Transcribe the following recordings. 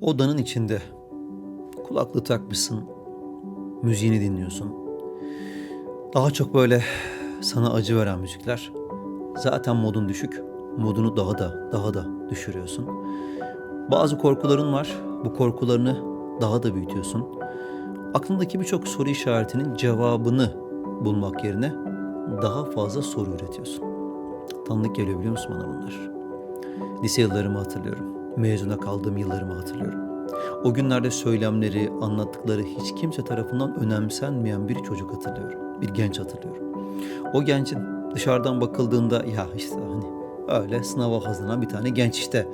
Odanın içinde kulaklığı takmışsın, müziğini dinliyorsun. Daha çok böyle sana acı veren müzikler. Zaten modun düşük. Modunu daha da daha da düşürüyorsun. Bazı korkuların var. Bu korkularını daha da büyütüyorsun. Aklındaki birçok soru işaretinin cevabını bulmak yerine daha fazla soru üretiyorsun. Tanıdık geliyor biliyor musun bana bunlar? Lise yıllarımı hatırlıyorum. Mezuna kaldığım yıllarımı hatırlıyorum. O günlerde söylemleri, anlattıkları hiç kimse tarafından önemsenmeyen bir çocuk hatırlıyorum. Bir genç hatırlıyorum. O gencin dışarıdan bakıldığında ya işte hani öyle sınava hazırlanan bir tane genç işte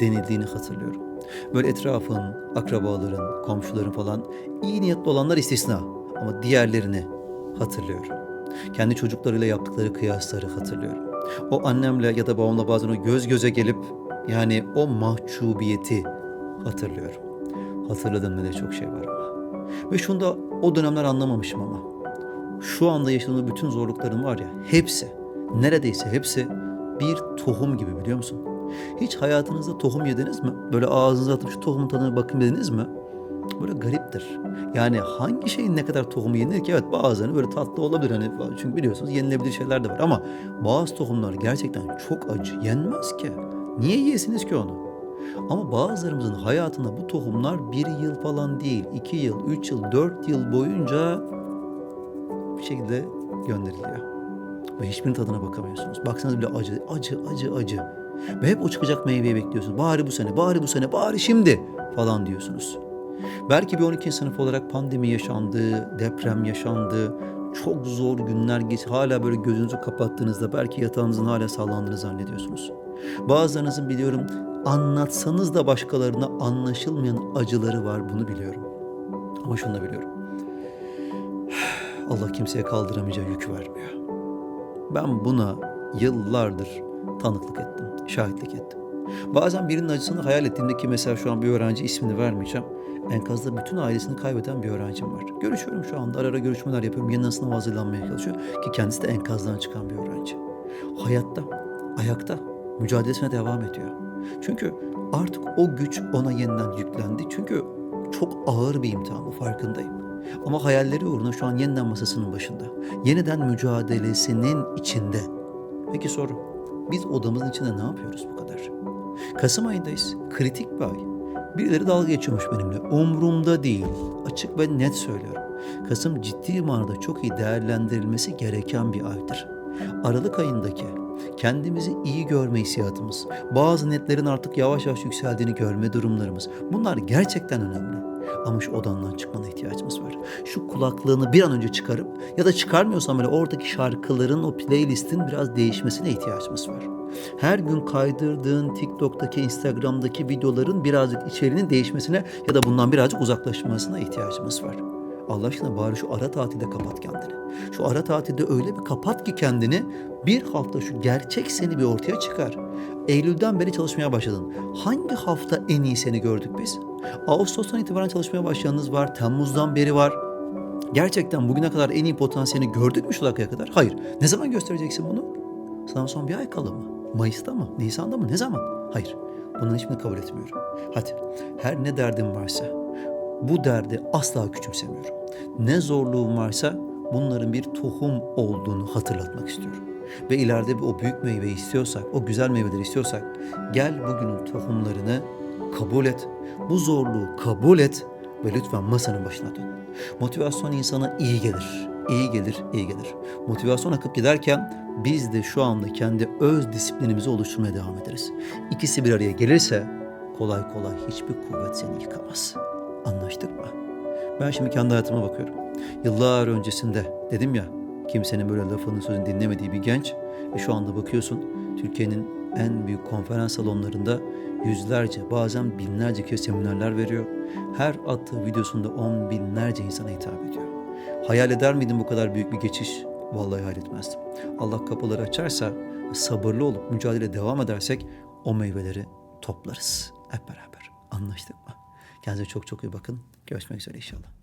denildiğini hatırlıyorum. Böyle etrafın, akrabaların, komşuların falan iyi niyetli olanlar istisna ama diğerlerini hatırlıyorum. Kendi çocuklarıyla yaptıkları kıyasları hatırlıyorum. O annemle ya da babamla bazen o göz göze gelip yani o mahcubiyeti hatırlıyorum. Hatırladığım ne de çok şey var ama. Ve şunu da o dönemler anlamamışım ama. Şu anda yaşadığım bütün zorlukların var ya hepsi, neredeyse hepsi bir tohum gibi biliyor musun? Hiç hayatınızda tohum yediniz mi? Böyle ağzınıza atıp şu tohumun tadına bakın dediniz mi? Böyle gariptir. Yani hangi şeyin ne kadar tohumu yenir ki? Evet bazıları böyle tatlı olabilir hani çünkü biliyorsunuz yenilebilir şeyler de var ama bazı tohumlar gerçekten çok acı yenmez ki. Niye yiyesiniz ki onu? Ama bazılarımızın hayatında bu tohumlar bir yıl falan değil, iki yıl, üç yıl, dört yıl boyunca bir şekilde gönderiliyor. Ve hiçbirinin tadına bakamıyorsunuz. Baksanız bile acı, acı, acı, acı. Ve hep o çıkacak meyveyi bekliyorsunuz. Bari bu sene, bari bu sene, bari şimdi falan diyorsunuz. Belki bir 12. sınıf olarak pandemi yaşandı, deprem yaşandı, çok zor günler geç. Hala böyle gözünüzü kapattığınızda belki yatağınızın hala sallandığını zannediyorsunuz. Bazılarınızın biliyorum anlatsanız da başkalarına anlaşılmayan acıları var bunu biliyorum. Ama şunu da biliyorum. Allah kimseye kaldıramayacağı yükü vermiyor. Ben buna yıllardır tanıklık ettim, şahitlik ettim. Bazen birinin acısını hayal ettiğimde ki mesela şu an bir öğrenci ismini vermeyeceğim. Enkazda bütün ailesini kaybeden bir öğrencim var. Görüşüyorum şu anda ara ara görüşmeler yapıyorum. Yeniden sınava hazırlanmaya çalışıyor ki kendisi de enkazdan çıkan bir öğrenci. Hayatta, ayakta mücadelesine devam ediyor. Çünkü artık o güç ona yeniden yüklendi. Çünkü çok ağır bir imtihan bu farkındayım. Ama hayalleri uğruna şu an yeniden masasının başında. Yeniden mücadelesinin içinde. Peki soru. Biz odamızın içinde ne yapıyoruz bu kadar? Kasım ayındayız. Kritik bir ay. Birileri dalga geçiyormuş benimle. Umrumda değil. Açık ve net söylüyorum. Kasım ciddi manada çok iyi değerlendirilmesi gereken bir aydır. Aralık ayındaki kendimizi iyi görme hissiyatımız, bazı netlerin artık yavaş yavaş yükseldiğini görme durumlarımız bunlar gerçekten önemli. Ama şu odandan çıkmana ihtiyacımız var. Şu kulaklığını bir an önce çıkarıp ya da çıkarmıyorsan bile oradaki şarkıların o playlistin biraz değişmesine ihtiyacımız var. Her gün kaydırdığın TikTok'taki, Instagram'daki videoların birazcık içeriğinin değişmesine ya da bundan birazcık uzaklaşmasına ihtiyacımız var. Allah aşkına bari şu ara tatilde kapat kendini. Şu ara tatilde öyle bir kapat ki kendini bir hafta şu gerçek seni bir ortaya çıkar. Eylül'den beri çalışmaya başladın. Hangi hafta en iyi seni gördük biz? Ağustos'tan itibaren çalışmaya başlayanınız var. Temmuz'dan beri var. Gerçekten bugüne kadar en iyi potansiyelini gördük mü şu dakikaya kadar? Hayır. Ne zaman göstereceksin bunu? Sana son bir ay kala mı? Mayıs'ta mı? Nisan'da mı? Ne zaman? Hayır. Bunun hiçbirini kabul etmiyorum. Hadi her ne derdin varsa bu derdi asla küçümsemiyorum. Ne zorluğum varsa bunların bir tohum olduğunu hatırlatmak istiyorum. Ve ileride o büyük meyveyi istiyorsak, o güzel meyveleri istiyorsak gel bugünün tohumlarını kabul et. Bu zorluğu kabul et ve lütfen masanın başına dön. Motivasyon insana iyi gelir. iyi gelir, iyi gelir. Motivasyon akıp giderken biz de şu anda kendi öz disiplinimizi oluşturmaya devam ederiz. İkisi bir araya gelirse kolay kolay hiçbir kuvvet seni yıkamaz. Anlaştık mı? Ben şimdi kendi hayatıma bakıyorum. Yıllar öncesinde dedim ya kimsenin böyle lafını sözünü dinlemediği bir genç ve şu anda bakıyorsun Türkiye'nin en büyük konferans salonlarında yüzlerce bazen binlerce kez seminerler veriyor. Her attığı videosunda on binlerce insana hitap ediyor. Hayal eder miydin bu kadar büyük bir geçiş? Vallahi hayal etmezdim. Allah kapıları açarsa sabırlı olup mücadele devam edersek o meyveleri toplarız hep beraber. Anlaştık mı? Kendinize çok çok iyi bakın. Görüşmek üzere inşallah.